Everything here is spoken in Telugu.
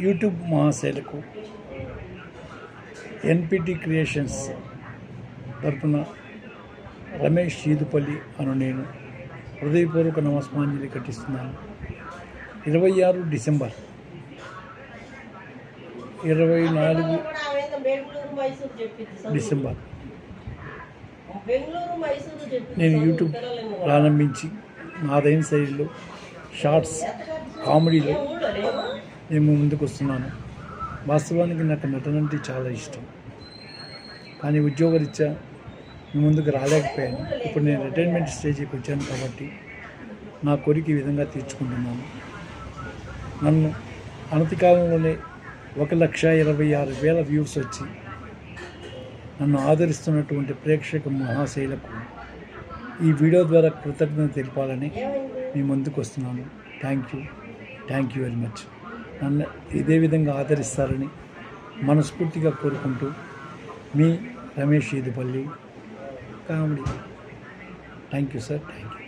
యూట్యూబ్ మహాశైలకు ఎన్పిటి క్రియేషన్స్ తరపున రమేష్ సీదుపల్లి అను నేను హృదయపూర్వక నమస్మాంజలి ఘటిస్తున్నాను. ఇరవై ఆరు డిసెంబర్ ఇరవై నాలుగు డిసెంబర్ నేను యూట్యూబ్ ప్రారంభించి నాదైన శైలిలో షార్ట్స్ కామెడీలో మేము ముందుకు వస్తున్నాను వాస్తవానికి నాకు నటన అంటే చాలా ఇష్టం. కానీ ఉద్యోగరీత్యా మీ ముందుకు రాలేకపోయాను. ఇప్పుడు నేను రిటైర్మెంట్ స్టేజ్కి వచ్చాను కాబట్టి నా కోరిక ఈ విధంగా తీర్చుకుంటున్నాను. నన్ను అనతి కాలంలోనే ఒక లక్ష ఇరవై ఆరు వేల వ్యూస్ వచ్చి నన్ను ఆదరిస్తున్నటువంటి ప్రేక్షక మహాశైలకు ఈ వీడియో ద్వారా కృతజ్ఞత తెలిపాలని మీ ముందుకు వస్తున్నాను. Thank you thank you very much నన్ను ఇదే విధంగా ఆదరిస్తారని మనస్ఫూర్తిగా కోరుకుంటూ మీ Ramesh Eedupalli comedy. Thank you sir thank you